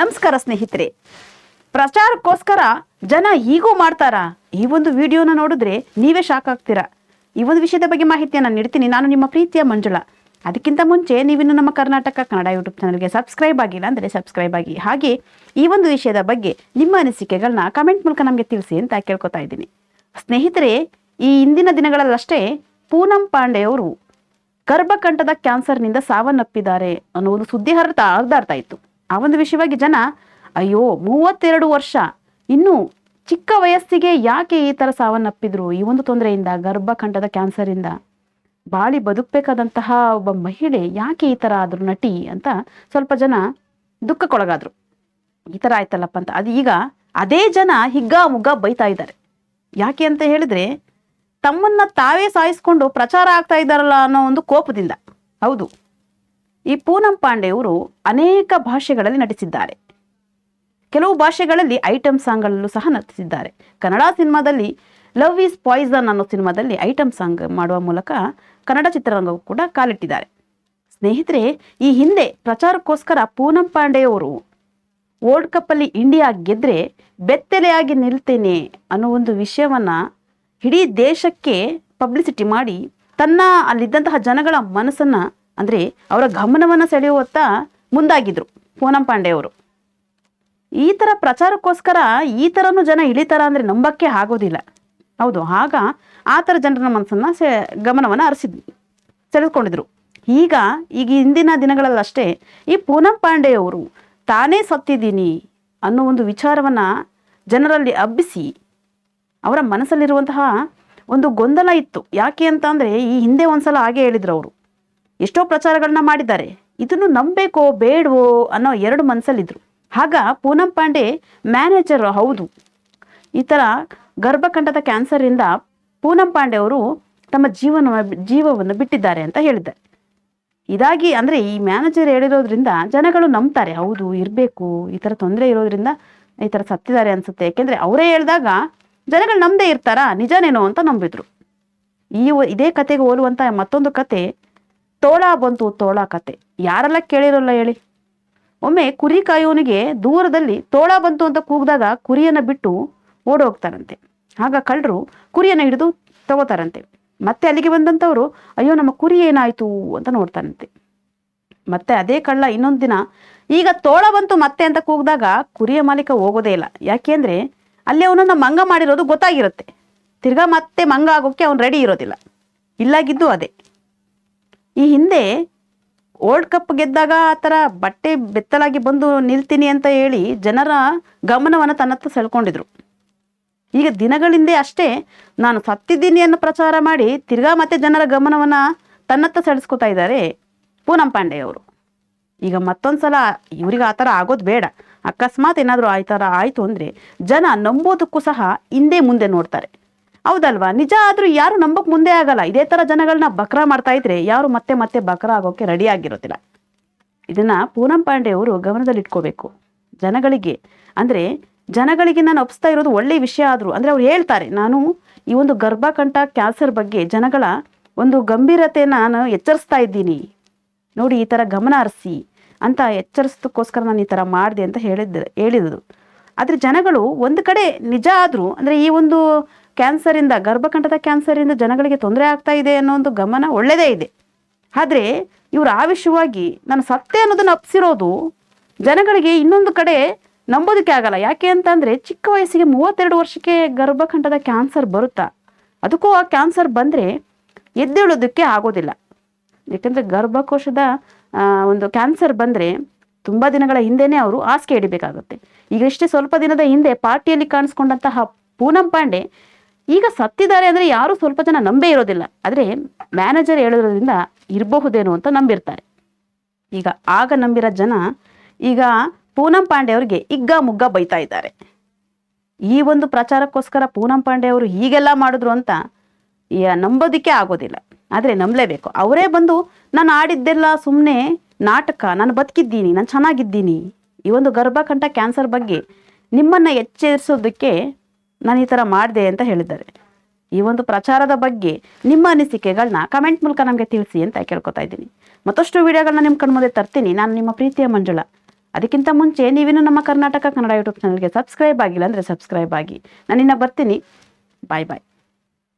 ನಮಸ್ಕಾರ ಸ್ನೇಹಿತರೆ. ಪ್ರಚಾರಕ್ಕೋಸ್ಕರ ಜನ ಹೀಗೂ ಮಾಡ್ತಾರಾ? ಈ ಒಂದು ವಿಡಿಯೋನ ನೋಡಿದ್ರೆ ನೀವೇ ಶಾಕ್ ಆಗ್ತೀರಾ. ಈ ಒಂದು ವಿಷಯದ ಬಗ್ಗೆ ಮಾಹಿತಿಯನ್ನು ನೀಡ್ತೀನಿ. ನಾನು ನಿಮ್ಮ ಪ್ರೀತಿಯ ಮಂಜುಳಾ. ಅದಕ್ಕಿಂತ ಮುಂಚೆ ನೀವಿನ್ನು ನಮ್ಮ ಕರ್ನಾಟಕ ಕನ್ನಡ ಯೂಟ್ಯೂಬ್ ಚಾನಲ್ಗೆ ಸಬ್ಸ್ಕ್ರೈಬ್ ಆಗಿಲ್ಲ ಅಂದರೆ ಸಬ್ಸ್ಕ್ರೈಬ್ ಆಗಿ. ಹಾಗೆ ಈ ಒಂದು ವಿಷಯದ ಬಗ್ಗೆ ನಿಮ್ಮ ಅನಿಸಿಕೆಗಳನ್ನ ಕಮೆಂಟ್ ಮೂಲಕ ನಮಗೆ ತಿಳಿಸಿ ಅಂತ ಕೇಳ್ಕೊತಾ ಇದ್ದೀನಿ. ಸ್ನೇಹಿತರೆ, ಈ ಇಂದಿನ ದಿನಗಳಲ್ಲಷ್ಟೇ ಪೂನಂ ಪಾಂಡೆ ಅವರು ಗರ್ಭಕಂಠದ ಕ್ಯಾನ್ಸರ್ನಿಂದ ಸಾವನ್ನಪ್ಪಿದ್ದಾರೆ ಅನ್ನೋ ಒಂದು ಸುದ್ದಿ ಹರಡ್ತಾ ಹರಿದಾಡ್ತಾ ಇತ್ತು. ಆ ಒಂದು ವಿಷಯವಾಗಿ ಜನ, ಅಯ್ಯೋ, ಮೂವತ್ತೆರಡು ವರ್ಷ, ಇನ್ನು ಚಿಕ್ಕ ವಯಸ್ಸಿಗೆ ಯಾಕೆ ಈ ಥರ ಸಾವನ್ನಪ್ಪಿದ್ರು? ಈ ಒಂದು ತೊಂದರೆಯಿಂದ ಗರ್ಭಕಂಠದ ಕ್ಯಾನ್ಸರಿಂದ. ಬಾಳಿ ಬದುಕಬೇಕಾದಂತಹ ಒಬ್ಬ ಮಹಿಳೆ ಯಾಕೆ ಈ ಥರ ಆದ್ರು ನಟಿ ಅಂತ ಸ್ವಲ್ಪ ಜನ ದುಃಖಕ್ಕೊಳಗಾದ್ರು. ಈ ಥರ ಆಯ್ತಲ್ಲಪ್ಪ ಅಂತ. ಅದು ಈಗ ಅದೇ ಜನ ಹಿಗ್ಗ ಮುಗ್ಗ ಬೈತಾ ಇದ್ದಾರೆ. ಯಾಕೆ ಅಂತ ಹೇಳಿದ್ರೆ, ತಮ್ಮನ್ನ ತಾವೇ ಸಾಯಿಸ್ಕೊಂಡು ಪ್ರಚಾರ ಆಗ್ತಾ ಇದ್ದಾರಲ್ಲ ಅನ್ನೋ ಒಂದು ಕೋಪದಿಂದ. ಹೌದು. ಈ ಪೂನಂ ಪಾಂಡೆಯವರು ಅನೇಕ ಭಾಷೆಗಳಲ್ಲಿ ನಟಿಸಿದ್ದಾರೆ. ಕೆಲವು ಭಾಷೆಗಳಲ್ಲಿ ಐಟಮ್ ಸಾಂಗ್ಗಳಲ್ಲೂ ಸಹ ನಟಿಸಿದ್ದಾರೆ. ಕನ್ನಡ ಸಿನಿಮಾದಲ್ಲಿ ಲವ್ ಈಸ್ ಪಾಯ್ಸನ್ ಅನ್ನೋ ಸಿನಿಮಾದಲ್ಲಿ ಐಟಮ್ ಸಾಂಗ್ ಮಾಡುವ ಮೂಲಕ ಕನ್ನಡ ಚಿತ್ರರಂಗವು ಕೂಡ ಕಾಲಿಟ್ಟಿದ್ದಾರೆ. ಸ್ನೇಹಿತರೆ, ಈ ಹಿಂದೆ ಪ್ರಚಾರಕ್ಕೋಸ್ಕರ ಪೂನಂ ಪಾಂಡೆಯವರು ವರ್ಲ್ಡ್ ಕಪ್ಪಲ್ಲಿ ಇಂಡಿಯಾ ಗೆದ್ದರೆ ಬೆತ್ತಲೆಯಾಗಿ ನಿಲ್ತೇನೆ ಅನ್ನೋ ಒಂದು ವಿಷಯವನ್ನ ಇಡೀ ದೇಶಕ್ಕೆ ಪಬ್ಲಿಸಿಟಿ ಮಾಡಿ ತನ್ನ ಅಲ್ಲಿದ್ದಂತಹ ಜನಗಳ ಮನಸ್ಸನ್ನ ಅಂದ್ರೆ ಅವರ ಗಮನವನ್ನು ಸೆಳೆಯುವತ್ತ ಮುಂದಾಗಿದ್ರು ಪೂನಂ ಪಾಂಡೆ ಅವರು ಈ ಥರ ಪ್ರಚಾರಕ್ಕೋಸ್ಕರ ಈ ಥರನೂ ಜನ ಇಳಿತಾರ ಅಂದರೆ ನಂಬಕ್ಕೆ ಆಗೋದಿಲ್ಲ. ಹೌದು, ಆಗ ಆ ಥರ ಜನರ ಮನಸ್ಸನ್ನು ಸೆ, ಗಮನವನ್ನು ಹರಿಸಿದ್, ಸೆಳೆದುಕೊಂಡಿದ್ರು. ಈಗ ಈಗ ಹಿಂದಿನ ದಿನಗಳಲ್ಲಷ್ಟೇ ಈ ಪೂನಂ ಪಾಂಡೆಯವರು ತಾನೇ ಸತ್ತಿದ್ದೀನಿ ಅನ್ನೋ ಒಂದು ವಿಚಾರವನ್ನು ಜನರಲ್ಲಿ ಹಬ್ಬಿಸಿ ಅವರ ಮನಸ್ಸಲ್ಲಿರುವಂತಹ ಒಂದು ಗೊಂದಲ ಇತ್ತು. ಯಾಕೆ ಅಂತ ಅಂದರೆ ಈ ಹಿಂದೆ ಒಂದು ಸಲ ಹಾಗೆ ಹೇಳಿದ್ರು ಅವರು. ಎಷ್ಟೋ ಪ್ರಚಾರಗಳನ್ನ ಮಾಡಿದ್ದಾರೆ. ಇದನ್ನು ನಂಬೇಕೋ ಬೇಡವೋ ಅನ್ನೋ ಎರಡು ಮನಸ್ಸಲ್ಲಿದ್ರು ಆಗ ಪೂನಂ ಪಾಂಡೆ ಮ್ಯಾನೇಜರ್ ಹೌದು. ಈ ಥರ ಗರ್ಭಕಂಠದ ಕ್ಯಾನ್ಸರಿಂದ ಪೂನಂ ಪಾಂಡೆ ಅವರು ತಮ್ಮ ಜೀವನ ಜೀವವನ್ನು ಬಿಟ್ಟಿದ್ದಾರೆ ಅಂತ ಹೇಳಿದ್ದಾರೆ. ಇದಾಗಿ ಅಂದರೆ ಈ ಮ್ಯಾನೇಜರ್ ಹೇಳಿರೋದ್ರಿಂದ ಜನಗಳು ನಂಬ್ತಾರೆ. ಹೌದು, ಇರಬೇಕು, ಈ ಥರ ತೊಂದರೆ ಇರೋದ್ರಿಂದ ಈ ಥರ ಸತ್ತಿದ್ದಾರೆ ಅನ್ಸುತ್ತೆ. ಯಾಕೆಂದರೆ ಅವರೇ ಹೇಳಿದಾಗ ಜನಗಳು ನಂಬದೇ ಇರ್ತಾರಾ? ನಿಜನೇನೋ ಅಂತ ನಂಬಿದ್ರು. ಈ ಇದೇ ಕತೆಗೆ ಹೋಲುವಂಥ ಮತ್ತೊಂದು ಕತೆ ತೋಳ ಬಂತು ತೋಳ ಕತೆ. ಯಾರೆಲ್ಲ ಕೇಳಿರೋಲ್ಲ ಹೇಳಿ. ಒಮ್ಮೆ ಕುರಿ ಕಾಯೋನಿಗೆ ದೂರದಲ್ಲಿ ತೋಳ ಬಂತು ಅಂತ ಕೂಗಿದಾಗ ಕುರಿಯನ್ನು ಬಿಟ್ಟು ಓಡೋಗ್ತಾರಂತೆ. ಆಗ ಕಳ್ಳರು ಕುರಿಯನ್ನು ಹಿಡಿದು ತಗೋತಾರಂತೆ. ಮತ್ತೆ ಅಲ್ಲಿಗೆ ಬಂದಂಥವರು ಅಯ್ಯೋ, ನಮ್ಮ ಕುರಿ ಏನಾಯ್ತು? ಅಂತ ನೋಡ್ತಾರಂತೆ. ಮತ್ತೆ ಅದೇ ಕಳ್ಳ ಇನ್ನೊಂದು ದಿನ, ಈಗ ತೋಳ ಬಂತು ಮತ್ತೆ ಅಂತ ಕೂಗಿದಾಗ ಕುರಿಯ ಮಾಲೀಕ ಹೋಗೋದೇ ಇಲ್ಲ. ಯಾಕೆಂದ್ರೆ ಅಲ್ಲಿ ಅವನನ್ನ ಮಂಗ ಮಾಡಿರೋದು ಗೊತ್ತಾಗಿರುತ್ತೆ. ತಿರ್ಗಾ ಮತ್ತೆ ಮಂಗ ಆಗೋಕ್ಕೆ ಅವ್ನು ರೆಡಿ ಇರೋದಿಲ್ಲ. ಇಲ್ಲಾಗಿದ್ದು ಅದೇ. ಈ ಹಿಂದೆ ವರ್ಲ್ಡ್ ಕಪ್ ಗೆದ್ದಾಗ ಆ ಥರ ಬಟ್ಟೆ ಬೆತ್ತಲಾಗಿ ಬಂದು ನಿಲ್ತೀನಿ ಅಂತ ಹೇಳಿ ಜನರ ಗಮನವನ್ನು ತನ್ನತ್ತ ಸೆಳ್ಕೊಂಡಿದ್ರು. ಈಗ ದಿನಗಳಿಂದೆ ಅಷ್ಟೇ ನಾನು ಸತ್ತಿದ್ದೀನಿ ಅನ್ನೋ ಪ್ರಚಾರ ಮಾಡಿ ತಿರ್ಗಾ ಮತ್ತೆ ಜನರ ಗಮನವನ್ನು ತನ್ನತ್ತ ಸೆಳೆಸ್ಕೊತಾ ಇದ್ದಾರೆ ಪೂನಂ ಪಾಂಡೆ ಅವರು. ಈಗ ಮತ್ತೊಂದು ಸಲ ಇವ್ರಿಗೆ ಆ ಥರ ಆಗೋದು ಬೇಡ. ಅಕಸ್ಮಾತ್ ಏನಾದರೂ ಆ ಥರ ಆಯಿತು ಅಂದರೆ ಜನ ನಂಬೋದಕ್ಕೂ ಸಹ ಹಿಂದೆ ಮುಂದೆ ನೋಡ್ತಾರೆ. ಹೌದಲ್ವಾ? ನಿಜ ಆದರೂ ಯಾರು ನಂಬಕ್ಕೆ ಮುಂದೆ ಆಗಲ್ಲ. ಇದೇ ಥರ ಜನಗಳನ್ನ ಬಕ್ರಾ ಮಾಡ್ತಾ ಇದ್ರೆ ಯಾರು ಮತ್ತೆ ಮತ್ತೆ ಬಕ್ರಾ ಆಗೋಕ್ಕೆ ರೆಡಿ ಆಗಿರೋದಿಲ್ಲ. ಇದನ್ನ ಪೂನಂ ಪಾಂಡೆ ಅವರು ಗಮನದಲ್ಲಿಟ್ಕೋಬೇಕು. ಜನಗಳಿಗೆ, ಅಂದರೆ ಜನಗಳಿಗೆ ನಾನು ಒಪ್ಸ್ತಾ ಇರೋದು ಒಳ್ಳೆಯ ವಿಷಯ ಆದರೂ, ಅಂದರೆ ಅವ್ರು ಹೇಳ್ತಾರೆ, ನಾನು ಈ ಒಂದು ಗರ್ಭಕಂಠ ಕ್ಯಾನ್ಸರ್ ಬಗ್ಗೆ ಜನಗಳ ಒಂದು ಗಂಭೀರತೆ ನಾನು ಎಚ್ಚರಿಸ್ತಾ ಇದ್ದೀನಿ. ನೋಡಿ ಈ ಥರ ಗಮನ ಹರಿಸಿ ಅಂತ ಎಚ್ಚರಿಸೋದಕ್ಕೋಸ್ಕರ ನಾನು ಈ ಥರ ಮಾಡಿದೆ ಅಂತ ಹೇಳಿದ್ದೆ ಹೇಳಿದ್ರು ಆದರೆ ಜನಗಳು ಒಂದು ಕಡೆ ನಿಜ ಆದರೂ, ಅಂದರೆ ಈ ಒಂದು ಕ್ಯಾನ್ಸರಿಂದ, ಗರ್ಭಕಂಠದ ಕ್ಯಾನ್ಸರಿಂದ ಜನಗಳಿಗೆ ತೊಂದರೆ ಆಗ್ತಾ ಇದೆ ಅನ್ನೋ ಒಂದು ಗಮನ ಒಳ್ಳೆಯದೇ ಇದೆ. ಆದರೆ ಇವರು ಆವಿಷವಾಗಿ ನಾನು ಸತ್ಯ ಅನ್ನೋದನ್ನು ಅಪ್ಸಿರೋದು ಜನಗಳಿಗೆ ಇನ್ನೊಂದು ಕಡೆ ನಂಬೋದಕ್ಕೆ ಆಗಲ್ಲ. ಯಾಕೆ ಅಂತಂದರೆ ಚಿಕ್ಕ ವಯಸ್ಸಿಗೆ ಮೂವತ್ತೆರಡು ವರ್ಷಕ್ಕೆ ಗರ್ಭಕಂಠದ ಕ್ಯಾನ್ಸರ್ ಬರುತ್ತಾ? ಅದಕ್ಕೂ ಆ ಕ್ಯಾನ್ಸರ್ ಬಂದರೆ ಎದ್ದೇಳೋದಕ್ಕೆ ಆಗೋದಿಲ್ಲ. ಯಾಕಂದರೆ ಗರ್ಭಕೋಶದ ಒಂದು ಕ್ಯಾನ್ಸರ್ ಬಂದರೆ ತುಂಬ ದಿನಗಳ ಹಿಂದೆನೇ ಅವರು ಹಾಸಿಗೆ ಹಿಡಿಬೇಕಾಗುತ್ತೆ. ಈಗ ಇಷ್ಟೇ ಸ್ವಲ್ಪ ದಿನದ ಹಿಂದೆ ಪಾರ್ಟಿಯಲ್ಲಿ ಕಾಣಿಸ್ಕೊಂಡಂತಹ ಪೂನಂ ಪಾಂಡೆ ಈಗ ಸತ್ತಿದ್ದಾರೆ ಅಂದರೆ ಯಾರೂ ಸ್ವಲ್ಪ ಜನ ನಂಬೇ ಇರೋದಿಲ್ಲ. ಆದರೆ ಮ್ಯಾನೇಜರ್ ಹೇಳೋದ್ರಿಂದ ಇರಬಹುದೇನೋ ಅಂತ ನಂಬಿರ್ತಾರೆ. ಈಗ ಆಗ ನಂಬಿರೋ ಜನ ಈಗ ಪೂನಂ ಪಾಂಡೆ ಅವರಿಗೆ ಇಗ್ಗ ಮುಗ್ಗ ಬೈತಾ ಇದ್ದಾರೆ. ಈ ಒಂದು ಪ್ರಚಾರಕ್ಕೋಸ್ಕರ ಪೂನಂ ಪಾಂಡೆ ಅವರು ಹೀಗೆಲ್ಲ ಮಾಡಿದ್ರು ಅಂತ ನಂಬೋದಕ್ಕೆ ಆಗೋದಿಲ್ಲ. ಆದರೆ ನಂಬಲೇಬೇಕು. ಅವರೇ ಬಂದು, ನಾನು ಆಡಿದ್ದೆಲ್ಲ ಸುಮ್ಮನೆ ನಾಟಕ, ನಾನು ಬದುಕಿದ್ದೀನಿ, ನಾನು ಚೆನ್ನಾಗಿದ್ದೀನಿ. ಈ ಒಂದು ಗರ್ಭಕಂಠ ಕ್ಯಾನ್ಸರ್ ಬಗ್ಗೆ ನಿಮ್ಮನ್ನು ಎಚ್ಚರಿಸೋದಕ್ಕೆ ನಾನು ಈ ಥರ ಮಾಡಿದೆ ಅಂತ ಹೇಳಿದ್ದಾರೆ. ಈ ಒಂದು ಪ್ರಚಾರದ ಬಗ್ಗೆ ನಿಮ್ಮ ಅನಿಸಿಕೆಗಳನ್ನ ಕಮೆಂಟ್ ಮೂಲಕ ನಮಗೆ ತಿಳಿಸಿ ಅಂತ ಕೇಳ್ಕೊತಾ ಇದ್ದೀನಿ. ಮತ್ತಷ್ಟು ವಿಡಿಯೋಗಳನ್ನ ನಿಮ್ಮ ಕಣ್ಮುಂದೆ ತರ್ತೀನಿ. ನಾನು ನಿಮ್ಮ ಪ್ರೀತಿಯ ಮಂಜುಳ. ಅದಕ್ಕಿಂತ ಮುಂಚೆ ನೀವೇನು ನಮ್ಮ ಕರ್ನಾಟಕ ಕನ್ನಡ ಯೂಟ್ಯೂಬ್ ಚಾನಲ್ಗೆ ಸಬ್ಸ್ಕ್ರೈಬ್ ಆಗಿಲ್ಲ ಅಂದರೆ ಸಬ್ಸ್ಕ್ರೈಬ್ ಆಗಿ. ನಾನಿನ್ನ ಬರ್ತೀನಿ. ಬಾಯ್ ಬಾಯ್